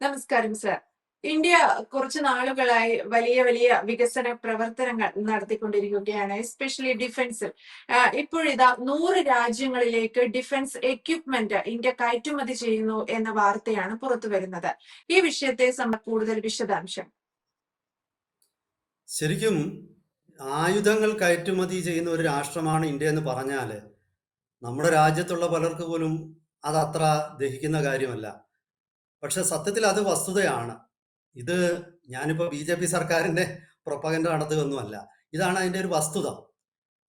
നമസ്കാരം sir India കുറച്ച് നാളുകളായി വലിയ വലിയ വികസന പ്രവർത്തനങ്ങൾ നടത്തിക്കൊണ്ടിരിക്കുകയാണ് എസ്പെഷ്യലി ഡിഫൻസിൽ ഇപ്പോഴിതാ നൂറ് രാജ്യങ്ങളിലേക്ക് ഡിഫൻസ് എക്യുപ്മെന്റ് ഇന്ത്യ കയറ്റുമതി ചെയ്യുന്നു എന്ന വാർത്തയാണ് പുറത്തു വരുന്നത്. ഈ വിഷയത്തെ കൂടുതൽ വിശദാംശം. ശരിക്കും ആയുധങ്ങൾ കയറ്റുമതി ചെയ്യുന്ന ഒരു രാഷ്ട്രമാണ് ഇന്ത്യ എന്ന് പറഞ്ഞാൽ നമ്മുടെ രാജ്യത്തുള്ള പലർക്ക് പോലും അത് അത്ര ദഹിക്കുന്ന കാര്യമല്ല. പക്ഷെ സത്യത്തിൽ അത് വസ്തുതയാണ്. ഇത് ഞാനിപ്പോൾ ബി ജെ പി സർക്കാരിന്റെ പ്രൊപ്പകന്റ് നടത്തുകയൊന്നുമല്ല ഇതാണ് അതിന്റെ ഒരു വസ്തുത.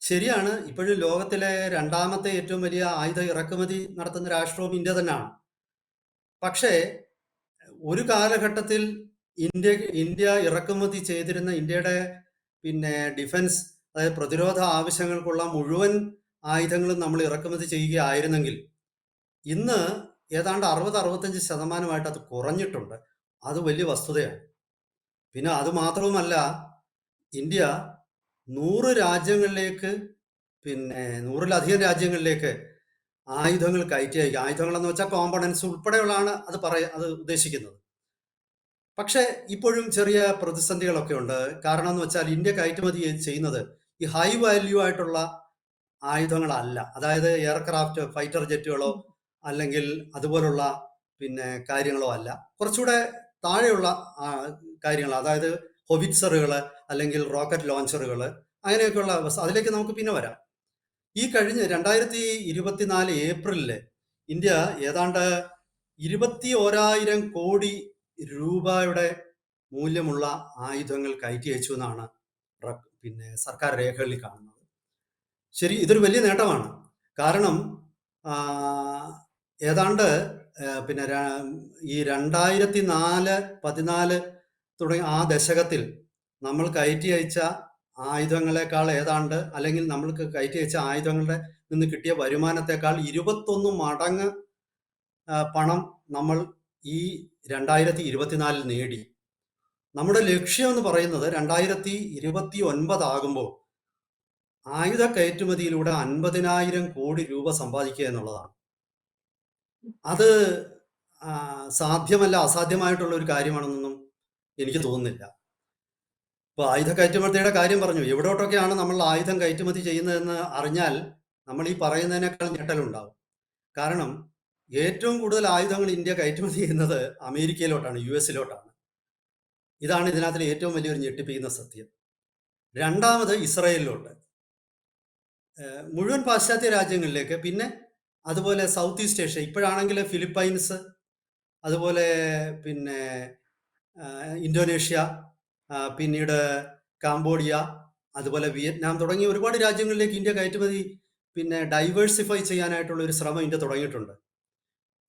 ശരിയാണ് ഇപ്പോഴും ലോകത്തിലെ രണ്ടാമത്തെ ഏറ്റവും വലിയ ആയുധ ഇറക്കുമതി നടത്തുന്ന രാഷ്ട്രവും ഇന്ത്യ തന്നെയാണ്. പക്ഷേ ഒരു കാലഘട്ടത്തിൽ ഇന്ത്യ ഇന്ത്യ ഇറക്കുമതി ചെയ്തിരുന്ന ഇന്ത്യയുടെ പിന്നെ ഡിഫൻസ് അതായത് പ്രതിരോധ ആവശ്യങ്ങൾക്കുള്ള മുഴുവൻ ആയുധങ്ങളും നമ്മൾ ഇറക്കുമതി ചെയ്യുകയായിരുന്നെങ്കിൽ ഇന്ന് ഏതാണ്ട് അറുപത് അറുപത്തഞ്ച് ശതമാനമായിട്ട് അത് കുറഞ്ഞിട്ടുണ്ട്. അത് വലിയ വസ്തുതയാണ്. പിന്നെ അത് മാത്രവുമല്ല ഇന്ത്യ നൂറ് രാജ്യങ്ങളിലേക്ക് പിന്നെ നൂറിലധികം രാജ്യങ്ങളിലേക്ക് ആയുധങ്ങൾ കയറ്റി അയക്കുക ആയുധങ്ങളെന്ന് വെച്ചാൽ കോമ്പണൻസ് ഉൾപ്പെടെയുള്ളതാണ് അത് പറയ അത് ഉദ്ദേശിക്കുന്നത്. പക്ഷേ ഇപ്പോഴും ചെറിയ പ്രതിസന്ധികളൊക്കെ ഉണ്ട്. കാരണം എന്ന് വെച്ചാൽ ഇന്ത്യ കയറ്റുമതി ചെയ്യുന്നത് ഈ ഹൈ വാല്യൂ ആയിട്ടുള്ള ആയുധങ്ങളല്ല. അതായത് എയർക്രാഫ്റ്റ് ഫൈറ്റർ ജെറ്റുകളോ അല്ലെങ്കിൽ അതുപോലുള്ള പിന്നെ കാര്യങ്ങളോ അല്ല. കുറച്ചുകൂടെ താഴെയുള്ള കാര്യങ്ങൾ അതായത് ഹൊവിറ്റ്സറുകൾ അല്ലെങ്കിൽ റോക്കറ്റ് ലോഞ്ചറുകൾ അങ്ങനെയൊക്കെയുള്ള അതിലേക്ക് നമുക്ക് പിന്നെ വരാം. ഈ കഴിഞ്ഞ രണ്ടായിരത്തി ഇരുപത്തിനാല് ഏപ്രിലിൽ ഇന്ത്യ ഏതാണ്ട് ഇരുപത്തി ഓരായിരം കോടി രൂപയുടെ മൂല്യമുള്ള ആയുധങ്ങൾ കയറ്റി അയച്ചു എന്നാണ് പിന്നെ സർക്കാർ രേഖകളിൽ കാണുന്നത്. ശരി ഇതൊരു വലിയ നേട്ടമാണ്. കാരണം ഏതാണ്ട് പിന്നെ ഈ രണ്ടായിരത്തി നാല് പതിനാല് തുടങ്ങി ആ ദശകത്തിൽ നമ്മൾ കയറ്റി അയച്ച ആയുധങ്ങളെക്കാൾ ഏതാണ്ട് അല്ലെങ്കിൽ നമ്മൾക്ക് കയറ്റി അയച്ച ആയുധങ്ങളുടെ നിന്ന് കിട്ടിയ വരുമാനത്തെക്കാൾ ഇരുപത്തൊന്ന് മടങ്ങ് പണം നമ്മൾ ഈ രണ്ടായിരത്തി ഇരുപത്തിനാലിൽ നേടി. നമ്മുടെ ലക്ഷ്യം എന്ന് പറയുന്നത് രണ്ടായിരത്തി ഇരുപത്തി ഒൻപതാകുമ്പോൾ ആയുധ കയറ്റുമതിയിലൂടെ അൻപതിനായിരം കോടി രൂപ സമ്പാദിക്കുക എന്നുള്ളതാണ്. അത് സാധ്യമല്ല അസാധ്യമായിട്ടുള്ള ഒരു കാര്യമാണെന്നൊന്നും എനിക്ക് തോന്നുന്നില്ല. ഇപ്പൊ ആയുധ കയറ്റുമതിയുടെ കാര്യം പറഞ്ഞു. എവിടോട്ടൊക്കെയാണ് നമ്മൾ ആയുധം കയറ്റുമതി ചെയ്യുന്നതെന്ന് അറിഞ്ഞാൽ നമ്മൾ ഈ പറയുന്നതിനേക്കാൾ ഞെട്ടലുണ്ടാവും. കാരണം ഏറ്റവും കൂടുതൽ ആയുധങ്ങൾ ഇന്ത്യ കയറ്റുമതി ചെയ്യുന്നത് അമേരിക്കയിലോട്ടാണ് യു എസിലോട്ടാണ്. ഇതാണ് ഇതിനകത്തിലെ ഏറ്റവും വലിയൊരു ഞെട്ടിപ്പിക്കുന്ന സത്യം. രണ്ടാമത് ഇസ്രയേലിലോട്ട്. മുഴുവൻ പാശ്ചാത്യ രാജ്യങ്ങളിലേക്ക് പിന്നെ അതുപോലെ സൗത്ത് ഈസ്റ്റ് ഏഷ്യ ഇപ്പോഴാണെങ്കിൽ ഫിലിപ്പൈൻസ് അതുപോലെ പിന്നെ ഇന്തോനേഷ്യ പിന്നീട് കാംബോഡിയ അതുപോലെ വിയറ്റ്നാം തുടങ്ങിയ ഒരുപാട് രാജ്യങ്ങളിലേക്ക് ഇന്ത്യ കയറ്റുമതി പിന്നെ ഡൈവേഴ്സിഫൈ ചെയ്യാനായിട്ടുള്ള ഒരു ശ്രമം ഇന്ത്യ തുടങ്ങിയിട്ടുണ്ട്.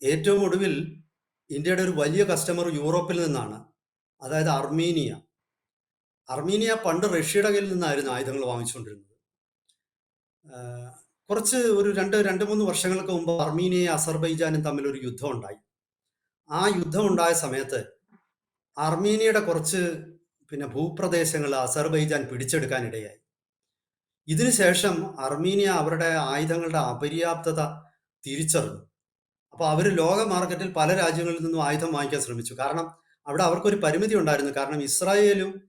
ഏറ്റവും ഒടുവിൽ ഇന്ത്യയുടെ ഒരു വലിയ കസ്റ്റമർ യൂറോപ്പിൽ നിന്നാണ് അതായത് അർമീനിയ. അർമീനിയ പണ്ട് റഷ്യയുടെ കയ്യിൽ നിന്നായിരുന്നു ആയുധങ്ങൾ വാങ്ങിച്ചുകൊണ്ടിരുന്നത്. കുറച്ച് ഒരു രണ്ട് രണ്ട് മൂന്ന് വർഷങ്ങൾക്ക് മുമ്പ് അർമീനിയയും അസർബൈജാനും തമ്മിൽ ഒരു യുദ്ധം ഉണ്ടായി. ആ യുദ്ധം ഉണ്ടായ സമയത്ത് അർമീനിയയുടെ കുറച്ച് പിന്നെ ഭൂപ്രദേശങ്ങൾ അസർബൈജാൻ പിടിച്ചെടുക്കാനിടയായി. ഇതിനുശേഷം അർമീനിയ അവരുടെ ആയുധങ്ങളുടെ അപര്യാപ്തത തിരിച്ചറിഞ്ഞു. അപ്പോൾ അവർ ലോക മാർക്കറ്റിൽ പല രാജ്യങ്ങളിൽ നിന്നും ആയുധം വാങ്ങിക്കാൻ ശ്രമിച്ചു. കാരണം അവിടെ അവർക്കൊരു പരിമിതി ഉണ്ടായിരുന്നു. കാരണം ഇസ്രായേലും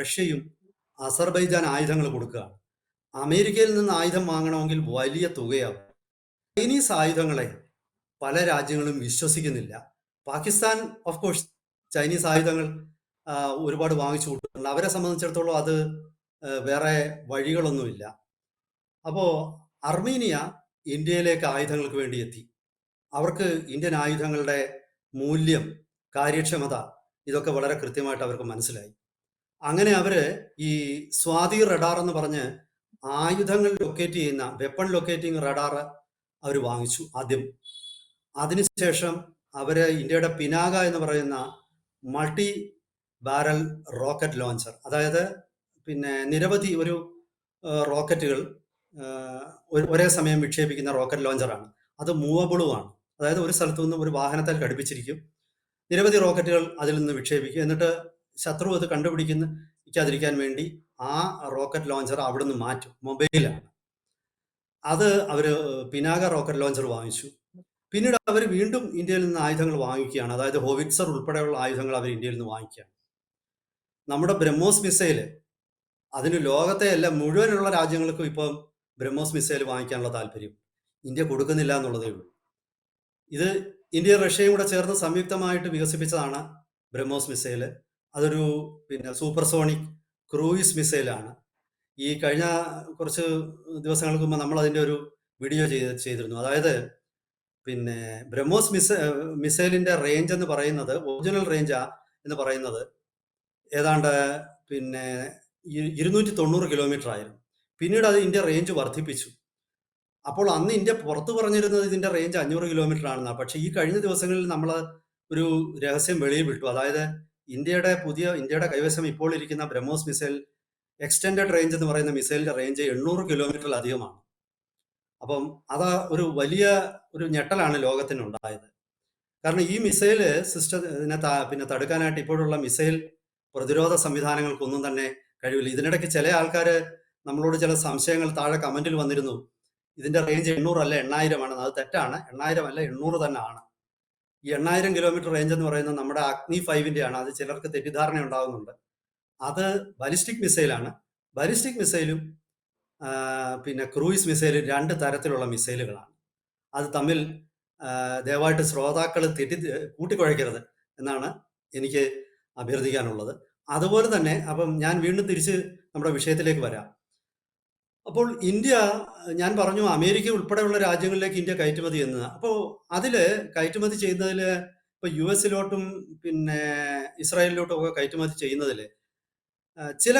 റഷ്യയും അസർബൈജാൻ ആയുധങ്ങൾ കൊടുക്കുകയാണ്. അമേരിക്കയിൽ നിന്ന് ആയുധം വാങ്ങണമെങ്കിൽ വലിയ തുകയാവും ചൈനീസ് ആയുധങ്ങളെ പല രാജ്യങ്ങളും വിശ്വസിക്കുന്നില്ല. പാകിസ്ഥാൻ ഓഫ് കോഴ്സ് ചൈനീസ് ആയുധങ്ങൾ ഒരുപാട് വാങ്ങിച്ചു കൂട്ടുന്നുണ്ട് അവരെ സംബന്ധിച്ചിടത്തോളം അത് വേറെ വഴികളൊന്നുമില്ല. അപ്പോൾ അർമീനിയ ഇന്ത്യയിലേക്ക് ആയുധങ്ങൾക്ക് വേണ്ടി എത്തി. അവർക്ക് ഇന്ത്യൻ ആയുധങ്ങളുടെ മൂല്യം കാര്യക്ഷമത ഇതൊക്കെ വളരെ കൃത്യമായിട്ട് അവർക്ക് മനസ്സിലായി. അങ്ങനെ അവർ ഈ സ്വാതി റഡാർ എന്ന് പറഞ്ഞ് ആയുധങ്ങൾ ലൊക്കേറ്റ് ചെയ്യുന്ന വെപ്പൺ ലൊക്കേറ്റിംഗ് റഡാർ അവർ വാങ്ങിച്ചു ആദ്യം. അതിനുശേഷം അവർ ഇന്ത്യയുടെ പിനാക എന്ന് പറയുന്ന മൾട്ടി ബാരൽ റോക്കറ്റ് ലോഞ്ചർ അതായത് പിന്നെ നിരവധി ഒരു റോക്കറ്റുകൾ ഒരേ സമയം വിക്ഷേപിക്കുന്ന റോക്കറ്റ് ലോഞ്ചറാണ് അത് മൂവബിളുമാണ് അതായത് ഒരു സ്ഥലത്തു നിന്നും ഒരു വാഹനത്തിൽ ഘടിപ്പിച്ചിരിക്കും. നിരവധി റോക്കറ്റുകൾ അതിൽ നിന്ന് വിക്ഷേപിക്കും. എന്നിട്ട് ശത്രു അത് കണ്ടുപിടിക്കുന്ന. വേണ്ടി ആ റോക്കറ്റ് ലോഞ്ചർ അവിടുന്ന് മാറ്റും മൊബൈലാണ്. അത് അവർ പിനാക റോക്കറ്റ് ലോഞ്ചർ വാങ്ങിച്ചു. പിന്നീട് അവർ വീണ്ടും ഇന്ത്യയിൽ നിന്ന് ആയുധങ്ങൾ വാങ്ങിക്കുകയാണ്. അതായത് ഹോവിറ്റ്സർ ഉൾപ്പെടെയുള്ള ആയുധങ്ങൾ അവർ ഇന്ത്യയിൽ നിന്ന് വാങ്ങിക്കുകയാണ്. നമ്മുടെ ബ്രഹ്മോസ് മിസൈൽ അതിന് ലോകത്തെ എല്ലാ മുഴുവനുള്ള രാജ്യങ്ങൾക്കും ഇപ്പം ബ്രഹ്മോസ് മിസൈൽ വാങ്ങിക്കാനുള്ള താല്പര്യം. ഇന്ത്യ കൊടുക്കുന്നില്ല എന്നുള്ളതേ ഉള്ളൂ. ഇത് ഇന്ത്യ റഷ്യയും കൂടെ ചേർന്ന് സംയുക്തമായിട്ട് വികസിപ്പിച്ചതാണ് ബ്രഹ്മോസ് മിസൈൽ അതൊരു പിന്നെ സൂപ്പർസോണിക് ക്രൂയിസ് മിസൈലാണ്. ഈ കഴിഞ്ഞ കുറച്ച് ദിവസങ്ങൾക്ക് മുമ്പ് നമ്മൾ അതിന്റെ ഒരു വീഡിയോ ചെയ്ത് ചെയ്തിരുന്നു. അതായത് പിന്നെ ബ്രഹ്മോസ് മിസ മിസൈലിന്റെ റേഞ്ച് എന്ന് പറയുന്നത് ഒറിജിനൽ റേഞ്ച് എന്ന് പറയുന്നത് ഏതാണ്ട് പിന്നെ ഇരുന്നൂറ്റി തൊണ്ണൂറ് കിലോമീറ്റർ ആയിരുന്നു. പിന്നീട് അത് ഇന്ത്യ റേഞ്ച് വർദ്ധിപ്പിച്ചു. അപ്പോൾ അന്ന് ഇന്ത്യ പുറത്തു പറഞ്ഞിരുന്നത് ഇതിന്റെ റേഞ്ച് അഞ്ഞൂറ് കിലോമീറ്റർ ആണെന്നാണ്. പക്ഷേ ഈ കഴിഞ്ഞ ദിവസങ്ങളിൽ നമ്മൾ ഒരു രഹസ്യം വെളിയിൽ വിട്ടു. അതായത് ഇന്ത്യയുടെ പുതിയ ഇന്ത്യയുടെ കൈവശം ഇപ്പോൾ ഇരിക്കുന്ന ബ്രഹ്മോസ് മിസൈൽ എക്സ്റ്റെൻഡഡ് റേഞ്ച് എന്ന് പറയുന്ന മിസൈലിന്റെ റേഞ്ച് എണ്ണൂറ് കിലോമീറ്ററിലധികമാണ് അപ്പം അത് ഒരു വലിയ ഒരു ഞെട്ടലാണ് ലോകത്തിന് ലോകത്തിനുണ്ടായത് കാരണം ഈ മിസൈൽ സിസ്റ്റത്തിനെ പിന്നെ തടുക്കാനായിട്ട് ഇപ്പോഴുള്ള മിസൈൽ പ്രതിരോധ സംവിധാനങ്ങൾക്കൊന്നും തന്നെ കഴിവില്ല. ഇതിനിടയ്ക്ക് ചില ആൾക്കാർ നമ്മളോട് ചില സംശയങ്ങൾ താഴെ കമന്റിൽ വന്നിരുന്നു. ഇതിന്റെ റേഞ്ച് എണ്ണൂറ് അല്ല എണ്ണായിരം ആണ് അത് തെറ്റാണ്. എണ്ണായിരം അല്ല എണ്ണൂറ് തന്നെ ആണ് എണ്ണായിരം കിലോമീറ്റർ റേഞ്ച് എന്ന് പറയുന്നത് നമ്മുടെ അഗ്നി ഫൈവിന്റെ ആണ് അത് ചിലർക്ക് തെറ്റിദ്ധാരണ ഉണ്ടാകുന്നുണ്ട് അത് ബലിസ്റ്റിക് മിസൈലാണ് ബലിസ്റ്റിക് മിസൈലും പിന്നെ ക്രൂയിസ് മിസൈലും രണ്ട് തരത്തിലുള്ള മിസൈലുകളാണ് അത് തമ്മിൽ ദയവായിട്ട് ശ്രോതാക്കൾ തെറ്റി കൂട്ടിക്കുഴയ്ക്കരുത് എന്നാണ് എനിക്ക് അഭ്യർത്ഥിക്കാനുള്ളത്. അതുപോലെ തന്നെ അപ്പം ഞാൻ വീണ്ടും തിരിച്ച് നമ്മുടെ വിഷയത്തിലേക്ക് വരാം. അപ്പോൾ ഇന്ത്യ ഞാൻ പറഞ്ഞു അമേരിക്ക ഉൾപ്പെടെയുള്ള രാജ്യങ്ങളിലേക്ക് ഇന്ത്യ കയറ്റുമതി എന്ന് അപ്പോൾ അതിൽ കയറ്റുമതി ചെയ്യുന്നതിൽ ഇപ്പോൾ യു എസിലോട്ടും പിന്നെ ഇസ്രായേലിലോട്ടും ഒക്കെ കയറ്റുമതി ചെയ്യുന്നതിൽ ചില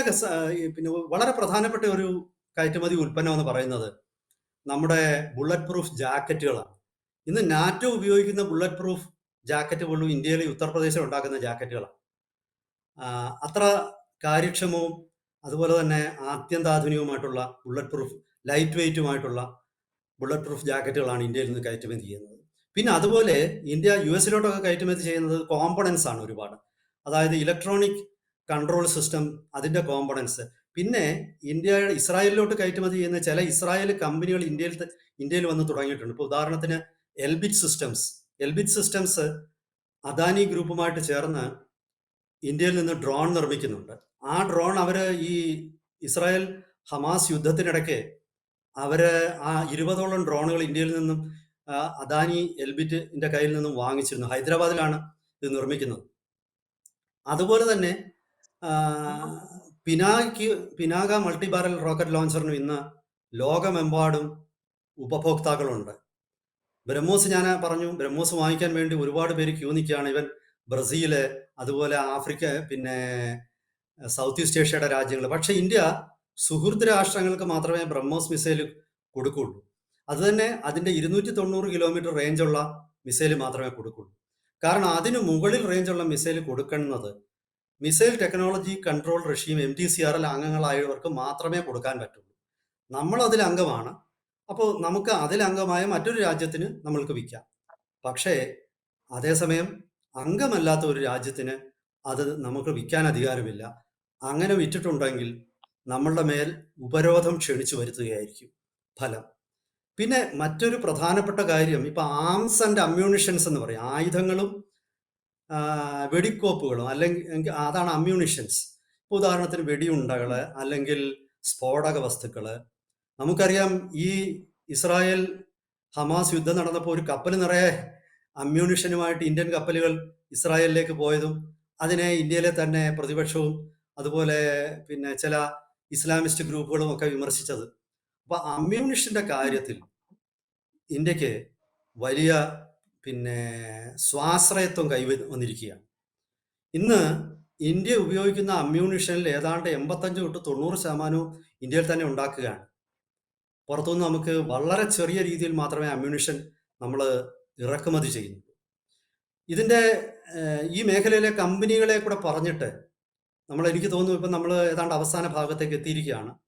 പിന്നെ വളരെ പ്രധാനപ്പെട്ട ഒരു കയറ്റുമതി ഉൽപ്പന്നം എന്ന് പറയുന്നത്. നമ്മുടെ ബുള്ളറ്റ് പ്രൂഫ് ജാക്കറ്റുകളാണ്. ഇന്ന് നാറ്റോ ഉപയോഗിക്കുന്ന ബുള്ളറ്റ് പ്രൂഫ് ജാക്കറ്റ് പോലും ഇന്ത്യയിലെ ഉത്തർപ്രദേശിൽ ഉണ്ടാക്കുന്ന ജാക്കറ്റുകളാണ്. അത്ര കാര്യക്ഷമവും അതുപോലെ തന്നെ ആത്യന്താധുനികമായിട്ടുള്ള ബുള്ളറ്റ് പ്രൂഫ് ലൈറ്റ് വെയിറ്റുമായിട്ടുള്ള ബുള്ളറ്റ് പ്രൂഫ് ജാക്കറ്റുകളാണ് ഇന്ത്യയിൽ നിന്ന് കയറ്റുമതി ചെയ്യുന്നത്. പിന്നെ അതുപോലെ ഇന്ത്യ യു എസിലോട്ടൊക്കെ കയറ്റുമതി ചെയ്യുന്നത് കോമ്പണൻസ് ആണ് ഒരുപാട്. അതായത് ഇലക്ട്രോണിക് കൺട്രോൾ സിസ്റ്റം അതിന്റെ കോമ്പണൻസ് പിന്നെ ഇന്ത്യ ഇസ്രായേലിലോട്ട് കയറ്റുമതി ചെയ്യുന്ന ചില ഇസ്രായേൽ കമ്പനികൾ ഇന്ത്യയിൽ ഇന്ത്യയിൽ വന്ന് തുടങ്ങിയിട്ടുണ്ട്. ഇപ്പോൾ ഉദാഹരണത്തിന് Elbit systems Elbit systems Adani ഗ്രൂപ്പുമായിട്ട് ചേർന്ന് ഇന്ത്യയിൽ നിന്ന് ഡ്രോൺ നിർമ്മിക്കുന്നുണ്ട്. ആ ഡ്രോൺ അവർ ഈ ഇസ്രായേൽ ഹമാസ് യുദ്ധത്തിനിടയ്ക്ക് അവർ ആ ഇരുപതോളം ഡ്രോണുകൾ ഇന്ത്യയിൽ നിന്നും അദാനി എൽബിറ്റിന്റെ കയ്യിൽ നിന്നും വാങ്ങിച്ചിരുന്നു. ഹൈദരാബാദിലാണ് ഇത് നിർമ്മിക്കുന്നത്. അതുപോലെ തന്നെ Pinak Pinaka multi barrel rocket ലോഞ്ചറിനും ഇന്ന് ലോകമെമ്പാടും ഉപഭോക്താക്കളുണ്ട്. ബ്രഹ്മോസ് ഞാൻ പറഞ്ഞു ബ്രഹ്മോസ് വാങ്ങിക്കാൻ വേണ്ടി ഒരുപാട് പേര് ക്യൂ നിൽക്കുകയാണ്. ഇവൻ ബ്രസീൽ അതുപോലെ ആഫ്രിക്ക പിന്നെ സൗത്ത് ഈസ്റ്റ് ഏഷ്യയുടെ രാജ്യങ്ങൾ പക്ഷെ ഇന്ത്യ സുഹൃത്ത് രാഷ്ട്രങ്ങൾക്ക് മാത്രമേ ബ്രഹ്മോസ് മിസൈൽ കൊടുക്കുള്ളൂ. അത് തന്നെ അതിന്റെ ഇരുന്നൂറ്റി തൊണ്ണൂറ് കിലോമീറ്റർ റേഞ്ചുള്ള മിസൈൽ മാത്രമേ കൊടുക്കുള്ളൂ. കാരണം അതിനു മുകളിൽ റേഞ്ചുള്ള മിസൈൽ കൊടുക്കുന്നത് missile technology control regime M T C R L അംഗങ്ങളായവർക്ക് മാത്രമേ കൊടുക്കാൻ പറ്റുള്ളൂ. നമ്മൾ അതിൽ അംഗമാണ്. അപ്പോൾ നമുക്ക് അതിൽ അംഗമായ മറ്റൊരു രാജ്യത്തിന് നമ്മൾക്ക് വിൽക്കാം. പക്ഷേ അതേസമയം അംഗമല്ലാത്ത ഒരു രാജ്യത്തിന് അത് നമുക്ക് വിൽക്കാൻ അധികാരമില്ല. അങ്ങനെ വിറ്റിട്ടുണ്ടെങ്കിൽ നമ്മളുടെ മേൽ ഉപരോധം ക്ഷണിച്ചു വരുത്തുകയായിരിക്കും ഫലം. പിന്നെ മറ്റൊരു പ്രധാനപ്പെട്ട കാര്യം ഇപ്പൊ ആംസ് ആൻഡ് അമ്മ്യൂണിഷൻസ് എന്ന് പറയും. ആയുധങ്ങളും വെടിക്കോപ്പുകളും അല്ലെങ്കിൽ അതാണ് അമ്മ്യൂണിഷൻസ് ഇപ്പോൾ ഉദാഹരണത്തിന് വെടിയുണ്ടകൾ അല്ലെങ്കിൽ സ്ഫോടക വസ്തുക്കൾ. നമുക്കറിയാം ഈ ഇസ്രായേൽ ഹമാസ് യുദ്ധം നടന്നപ്പോൾ ഒരു കപ്പൽ നിറയെ അമ്മ്യൂണിഷനുമായിട്ട് ഇന്ത്യൻ കപ്പലുകൾ ഇസ്രായേലിലേക്ക് പോയതും അതിനെ ഇന്ത്യയിലെ തന്നെ പ്രതിപക്ഷവും അതുപോലെ പിന്നെ ചില ഇസ്ലാമിസ്റ്റ് ഗ്രൂപ്പുകളും ഒക്കെ വിമർശിച്ചത്. അപ്പൊ അമ്മ്യൂണിഷന്റെ കാര്യത്തിൽ ഇന്ത്യയ്ക്ക് വലിയ പിന്നെ സ്വാശ്രയത്വം കൈവ വന്നിരിക്കുകയാണ്. ഇന്ന് ഇന്ത്യ ഉപയോഗിക്കുന്ന അമ്മ്യൂണിഷനിൽ ഏതാണ്ട് എൺപത്തഞ്ച് തൊട്ട് തൊണ്ണൂറ് ശതമാനവും ഇന്ത്യയിൽ തന്നെ ഉണ്ടാക്കുകയാണ്. പുറത്തുനിന്ന് നമുക്ക് വളരെ ചെറിയ രീതിയിൽ മാത്രമേ അമ്മ്യൂണിഷൻ നമ്മൾ ഇറക്കുമതി ചെയ്യുന്നുള്ളൂ. ഇതിന്റെ ഈ മേഖലയിലെ കമ്പനികളെ കൂടെ പറഞ്ഞിട്ട് നമ്മൾ എനിക്ക് തോന്നുന്നു ഇപ്പം നമ്മൾ ഏതാണ്ട് അവസാന ഭാഗത്തേക്ക് എത്തിയിരിക്കുകയാണ്.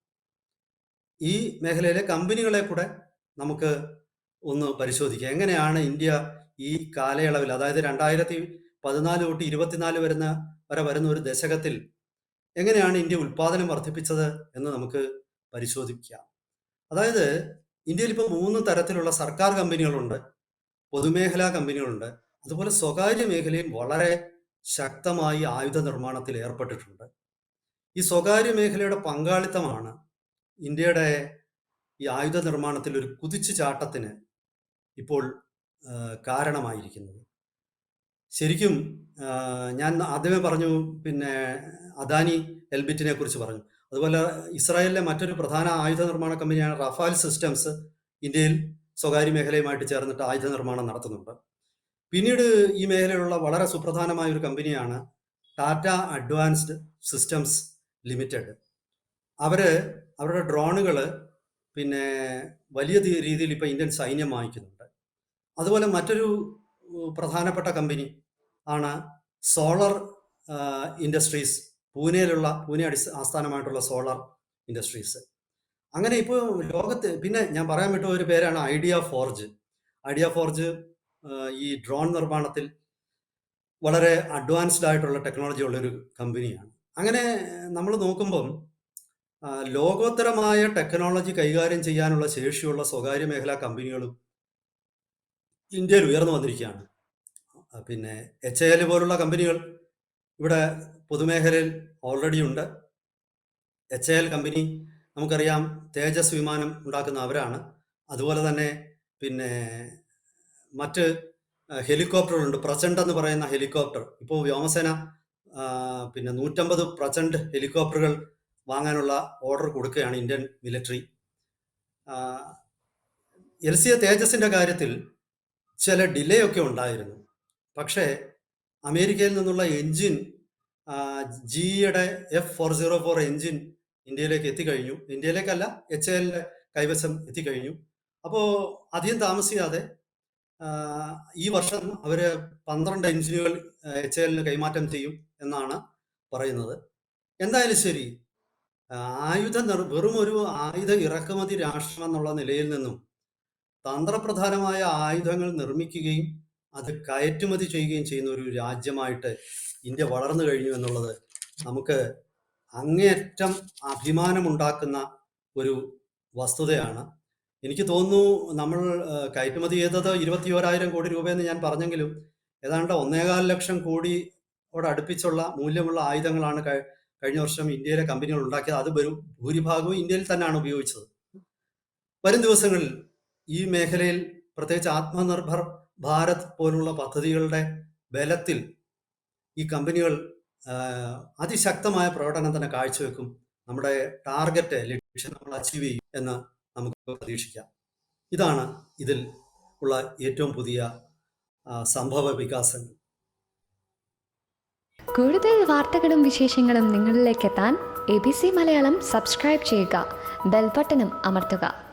ഈ മേഖലയിലെ കമ്പനികളെ കൂടെ നമുക്ക് ഒന്ന് പരിശോധിക്കാം. എങ്ങനെയാണ് ഇന്ത്യ ഈ കാലയളവിൽ അതായത് രണ്ടായിരത്തി പതിനാല് തൊട്ട് ഇരുപത്തിനാല് വരുന്ന വരെ വരുന്ന ഒരു ദശകത്തിൽ എങ്ങനെയാണ് ഇന്ത്യ ഉൽപാദനം വർദ്ധിപ്പിച്ചത് എന്ന് നമുക്ക് പരിശോധിക്കാം. അതായത് ഇന്ത്യയിൽ ഇപ്പോൾ മൂന്ന് തരത്തിലുള്ള സർക്കാർ കമ്പനികളുണ്ട് പൊതുമേഖലാ കമ്പനികളുണ്ട്. അതുപോലെ സ്വകാര്യ മേഖലയും വളരെ ശക്തമായി ആയുധ നിർമ്മാണത്തിൽ ഏർപ്പെട്ടിട്ടുണ്ട്. ഈ സ്വകാര്യ മേഖലയുടെ പങ്കാളിത്തമാണ് ഇന്ത്യയുടെ ഈ ആയുധ നിർമ്മാണത്തിൽ ഒരു കുതിച്ചു ചാട്ടത്തിന് ഇപ്പോൾ കാരണമായിരിക്കുന്നത്. ശരിക്കും ഞാൻ ആദ്യമേ പറഞ്ഞു പിന്നെ അദാനി എൽബിറ്റിനെ കുറിച്ച് പറഞ്ഞു. അതുപോലെ ഇസ്രായേലിലെ മറ്റൊരു പ്രധാന ആയുധ നിർമ്മാണ കമ്പനിയാണ് റഫാൽ സിസ്റ്റംസ് ഇന്ത്യയിൽ സ്വകാര്യ മേഖലയുമായിട്ട് ചേർന്നിട്ട് ആയുധ നിർമ്മാണം നടത്തുന്നുണ്ട്. പിന്നീട് ഈ മേഖലയിലുള്ള വളരെ സുപ്രധാനമായ ഒരു കമ്പനിയാണ് ടാറ്റ അഡ്വാൻസ്ഡ് സിസ്റ്റംസ് ലിമിറ്റഡ്. അവർ അവരുടെ ഡ്രോണുകൾ പിന്നെ വലിയ രീതിയിൽ ഇപ്പോൾ ഇന്ത്യൻ സൈന്യം വാങ്ങിക്കുന്നുണ്ട്. അതുപോലെ മറ്റൊരു പ്രധാനപ്പെട്ട കമ്പനി ആണ് സോളർ ഇൻഡസ്ട്രീസ് പൂനെയിലുള്ള പൂനെ അടി ആസ്ഥാനമായിട്ടുള്ള സോളർ ഇൻഡസ്ട്രീസ്. അങ്ങനെ ഇപ്പോൾ ലോകത്ത് പിന്നെ ഞാൻ പറയാൻ വിട്ട ഒരു പേരാണ് ഐഡിയ ഫോർജ്. ഐഡിയ ഫോർജ് ഈ ഡ്രോൺ നിർമ്മാണത്തിൽ വളരെ അഡ്വാൻസ്ഡ് ആയിട്ടുള്ള ടെക്നോളജി ഉള്ളൊരു കമ്പനിയാണ് അങ്ങനെ നമ്മൾ നോക്കുമ്പം ലോകോത്തരമായ ടെക്നോളജി കൈകാര്യം ചെയ്യാനുള്ള ശേഷിയുള്ള സ്വകാര്യ മേഖലാ കമ്പനികളും ഇന്ത്യയിൽ ഉയർന്നു വന്നിരിക്കുകയാണ്. പിന്നെ എച്ച് എൽ പോലുള്ള കമ്പനികൾ ഇവിടെ പൊതുമേഖലയിൽ ഓൾറെഡി ഉണ്ട്. എച്ച് എൽ കമ്പനി നമുക്കറിയാം തേജസ് വിമാനം ഉണ്ടാക്കുന്ന അവരാണ്. അതുപോലെ തന്നെ പിന്നെ മറ്റ് ഉണ്ട് പ്രചണ്ഡ് എന്ന് പറയുന്ന ഹെലികോപ്റ്റർ. ഇപ്പോൾ വ്യോമസേന പിന്നെ നൂറ്റമ്പത് പ്രചണ്ഡ് ഹെലികോപ്റ്ററുകൾ വാങ്ങാനുള്ള ഓർഡർ കൊടുക്കുകയാണ് Indian military. L C A തേജസിന്റെ കാര്യത്തിൽ ചില ഡിലേ ഒക്കെ ഉണ്ടായിരുന്നു. പക്ഷേ അമേരിക്കയിൽ നിന്നുള്ള എൻജിൻ ജിയുടെ F four zero four engine ഇന്ത്യയിലേക്ക് എത്തിക്കഴിഞ്ഞു. ഇന്ത്യയിലേക്കല്ല എച്ച് എല്ലിന്റെ കൈവശം എത്തിക്കഴിഞ്ഞു. അപ്പോൾ അധികം താമസിയാതെ ഈ വർഷം അവർ പന്ത്രണ്ട് എഞ്ചിനുകൾ എച്ച് എല്ലിന് കൈമാറ്റം ചെയ്യും എന്നാണ് പറയുന്നത്. എന്തായാലും ശരി ആയുധ നിർ വെറും ഒരു ആയുധ ഇറക്കുമതി രാഷ്ട്രം എന്നുള്ള നിലയിൽ നിന്നും തന്ത്രപ്രധാനമായ ആയുധങ്ങൾ നിർമ്മിക്കുകയും അത് കയറ്റുമതി ചെയ്യുകയും ചെയ്യുന്ന ഒരു രാജ്യമായിട്ട് ഇന്ത്യ വളർന്നു കഴിഞ്ഞു എന്നുള്ളത് നമുക്ക് അങ്ങേയറ്റം അഭിമാനമുണ്ടാക്കുന്ന ഒരു വസ്തുതയാണ്. എനിക്ക് തോന്നുന്നു നമ്മൾ കയറ്റുമതി ചെയ്തത് ഇരുപത്തി ഓരായിരം കോടി രൂപയെന്ന് ഞാൻ പറഞ്ഞെങ്കിലും ഏതാണ്ട് ഒന്നേകാൽ ലക്ഷം കോടിയോട് അടുപ്പിച്ചുള്ള മൂല്യമുള്ള ആയുധങ്ങളാണ് കഴിഞ്ഞ വർഷം ഇന്ത്യയിലെ കമ്പനികൾ ഉണ്ടാക്കിയത്. അത് വരും ഭൂരിഭാഗവും ഇന്ത്യയിൽ തന്നെയാണ് ഉപയോഗിച്ചത്. വരും ദിവസങ്ങളിൽ ഈ മേഖലയിൽ പ്രത്യേകിച്ച് ആത്മനിർഭർ ഭാരത് പോലുള്ള പദ്ധതികളുടെ ബലത്തിൽ ഈ കമ്പനികൾ അതിശക്തമായ പ്രകടനം തന്നെ കാഴ്ചവെക്കും. നമ്മുടെ ടാർഗറ്റ് ലക്ഷ്യം നമ്മൾ അച്ചീവ് ചെയ്യും എന്ന് നമുക്ക് പ്രതീക്ഷിക്കാം. ഇതാണ് ഇതിൽ ഉള്ള ഏറ്റവും പുതിയ സംഭവ വികാസങ്ങൾ. കൂടുതൽ വാർത്തകളും വിശേഷങ്ങളും നിങ്ങളിലേക്ക് എത്താൻ A B C Malayalam subscribe ചെയ്യുക. ബെൽബട്ടനും അമർത്തുക.